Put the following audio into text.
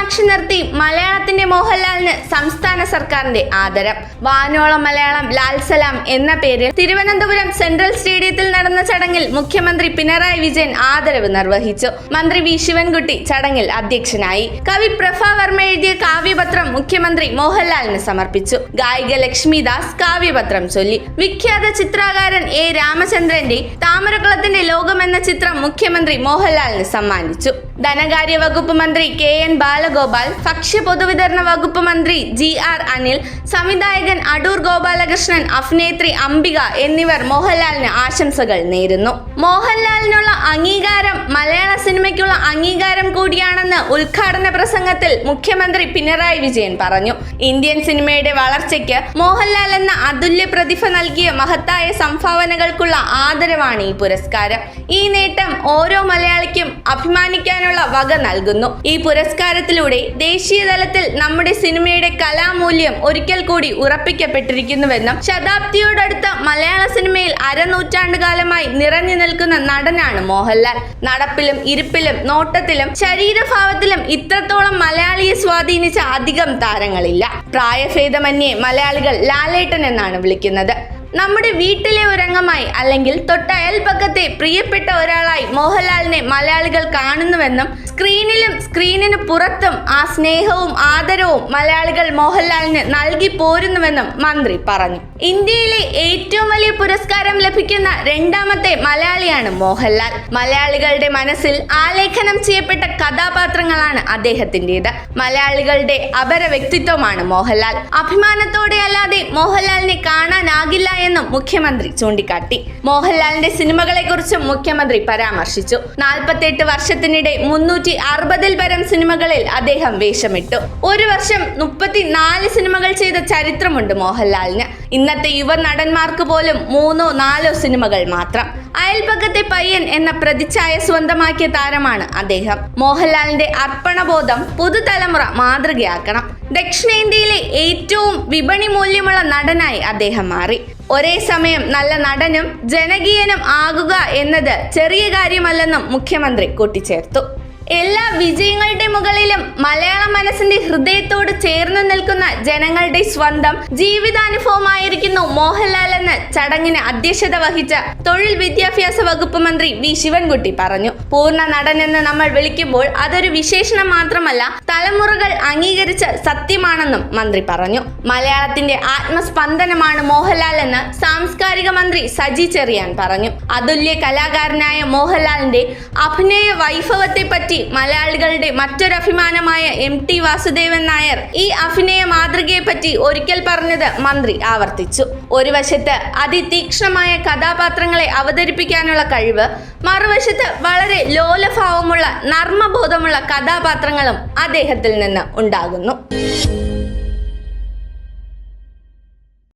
സാക്ഷി നിർത്തി മലയാളത്തിന്റെ മോഹൻലാലിന് സംസ്ഥാന സർക്കാരിന്റെ ആദരം. വാനോളം മലയാളം ലാൽ സലാം എന്ന പേരിൽ തിരുവനന്തപുരം സെൻട്രൽ സ്റ്റേഡിയത്തിൽ നടന്ന ചടങ്ങിൽ മുഖ്യമന്ത്രി പിണറായി വിജയൻ ആദരവ് നിർവഹിച്ചു. മന്ത്രി വി ശിവൻകുട്ടി ചടങ്ങിൽ അധ്യക്ഷനായി. കവി പ്രഭ വർമ്മ എഴുതിയ കാവ്യപത്രം മുഖ്യമന്ത്രി മോഹൻലാലിന് സമർപ്പിച്ചു. ഗായിക ലക്ഷ്മിദാസ് കാവ്യപത്രം ചൊല്ലി. വിഖ്യാത ചിത്രകാരൻ എ രാമചന്ദ്രന്റെ താമരക്കുളത്തിന്റെ ലോകം എന്ന ചിത്രം മുഖ്യമന്ത്രി മോഹൻലാലിന് സമ്മാനിച്ചു. ധനകാര്യ വകുപ്പ് മന്ത്രി കെ എൻ ബാലഗോപാൽ ഭക്ഷ്യ പൊതുവിതരണ വകുപ്പ് മന്ത്രി ജി ആർ അനിൽ സംവിധായകൻ അടൂർ ഗോപാലകൃഷ്ണൻ അഭിനേത്രി അംബിക എന്നിവർ മോഹൻലാലിന് ആശംസകൾ നേരുന്നു. മോഹൻലാലിനുള്ള അംഗീകാരം മലയാള സിനിമയ്ക്കുള്ള അംഗീകാരം കൂടിയാണെന്ന് ഉദ്ഘാടന പ്രസംഗത്തിൽ മുഖ്യമന്ത്രി പിണറായി വിജയൻ പറഞ്ഞു. ഇന്ത്യൻ സിനിമയുടെ വളർച്ചയ്ക്ക് മോഹൻലാൽ എന്ന അതുല്യ പ്രതിഭ നൽകിയ മഹത്തായ സംഭാവനകൾക്കുള്ള ആദരവാണ് ഈ പുരസ്കാരം. ഈ നേട്ടം ഓരോ മലയാളിക്കും അഭിമാനിക്കാനുള്ള വക നൽകുന്നു. ഈ പുരസ്കാരത്തിലൂടെ ദേശീയ തലത്തിൽ നമ്മുടെ സിനിമയുടെ കലാമൂല്യം ഒരിക്കൽ കൂടി ഉറപ്പിക്കപ്പെട്ടിരിക്കുന്നുവെന്നും ശതാബ്ദിയോടടുത്ത മലയാള സിനിമയിൽ അരനൂറ്റാണ്ടുകാലമായി നിറഞ്ഞു നിൽക്കുന്ന നടനാണ് മോഹൻലാൽ. നടപ്പിലും ഇരിപ്പിലും നോട്ടത്തിലും ശരീരഭാവത്തിലും ഇത്രത്തോളം മലയാളിയെ സ്വാധീനിച്ച അധികം താരങ്ങളില്ല. പ്രായഭേദമന്യേ മലയാളികൾ ലാലേട്ടൻ എന്നാണ് വിളിക്കുന്നത്. നമ്മുടെ വീട്ടിലെ ഒരംഗമായി അല്ലെങ്കിൽ തൊട്ട അയൽപക്കത്തെ പ്രിയപ്പെട്ട ഒരാളായി മോഹൻലാലിനെ മലയാളികൾ കാണുന്നുവെന്നും സ്ക്രീനിലും സ്ക്രീനിന് പുറത്തും ആ സ്നേഹവും ആദരവും മലയാളികൾ മോഹൻലാലിന് നൽകി പോരുന്നുവെന്നും മന്ത്രി പറഞ്ഞു. ഇന്ത്യയിലെ ഏറ്റവും വലിയ പുരസ്കാരം ലഭിക്കുന്ന രണ്ടാമത്തെ മലയാളിയാണ് മോഹൻലാൽ. മലയാളികളുടെ മനസ്സിൽ ആലേഖനം ചെയ്യപ്പെട്ട കഥാപാത്രങ്ങളാണ് അദ്ദേഹത്തിന്റെത്. മലയാളികളുടെ അപര വ്യക്തിത്വമാണ് മോഹൻലാൽ. അഭിമാനത്തോടെ അല്ലാതെ മോഹൻലാലിനെ കാണാനാകില്ല എന്നും മുഖ്യമന്ത്രി ചൂണ്ടിക്കാട്ടി. മോഹൻലാലിന്റെ സിനിമകളെ കുറിച്ചും മുഖ്യമന്ത്രി പരാമർശിച്ചു. നാൽപ്പത്തെട്ട് വർഷത്തിനിടെ മുന്നൂറ്റി അറുപതിൽ പരം സിനിമകളിൽ അദ്ദേഹം വേഷമിട്ടു. ഒരു വർഷം മുപ്പത്തിനാല് സിനിമകൾ ചെയ്ത ചരിത്രമുണ്ട് മോഹൻലാലിന്. ഇന്നത്തെ യുവ നടന്മാർക്ക് പോലും മൂന്നോ നാലോ സിനിമകൾ മാത്രം. അയൽപക്കത്തെ പയ്യൻ എന്ന പ്രതിച്ഛായ സ്വന്തമാക്കിയ താരമാണ് അദ്ദേഹം. മോഹൻലാലിന്റെ അർപ്പണബോധം പുതുതലമുറ മാതൃകയാക്കണം. ദക്ഷിണേന്ത്യയിലെ ഏറ്റവും വിപണി മൂല്യമുള്ള നടനായി അദ്ദേഹം മാറി. ഒരേ സമയം നല്ല നടനും ജനകീയനും ആകുക എന്നത് ചെറിയ കാര്യമല്ലെന്നും മുഖ്യമന്ത്രി കൂട്ടിച്ചേർത്തു. എല്ലാ വിജയങ്ങളുടെ മുകളിലും മനസ്സിന്റെ ഹൃദയത്തോട് ചേർന്ന് നിൽക്കുന്ന ജനങ്ങളുടെ സ്വന്തം ജീവിതാനുഭവമായിരിക്കുന്നു മോഹൻലാൽ എന്ന് ചടങ്ങിന് അധ്യക്ഷത വഹിച്ച തൊഴിൽ വിദ്യാഭ്യാസ വകുപ്പ് മന്ത്രി വി ശിവൻകുട്ടി പറഞ്ഞു. പൂർണ നടൻ എന്ന് നമ്മൾ വിളിക്കുമ്പോൾ അതൊരു വിശേഷണം മാത്രമല്ല തലമുറകൾ അംഗീകരിച്ച സത്യമാണെന്നും മന്ത്രി പറഞ്ഞു. മലയാളത്തിന്റെ ആത്മസ്പന്ദനമാണ് മോഹൻലാൽ എന്ന് സാംസ്കാരിക മന്ത്രി സജി ചെറിയാൻ പറഞ്ഞു. അതുല്യ കലാകാരനായ മോഹൻലാലിന്റെ അഭിനയ വൈഭവത്തെ പറ്റി മലയാളികളുടെ മറ്റൊരു അഭിമാനമായ എം ടി വാസുദേവൻ നായർ ഈ അഭിനയ മാതൃകയെപ്പറ്റി ഒരിക്കൽ പറഞ്ഞത് മന്ത്രി ആവർത്തിച്ചു. ഒരു വശത്ത് അതിതീക്ഷ്ണമായ കഥാപാത്രങ്ങളെ അവതരിപ്പിക്കാനുള്ള കഴിവ് മറുവശത്ത് വളരെ ലോലഭാവമുള്ള നർമ്മബോധമുള്ള കഥാപാത്രങ്ങളും അദ്ദേഹത്തിൽ നിന്ന് ഉണ്ടാകുന്നു.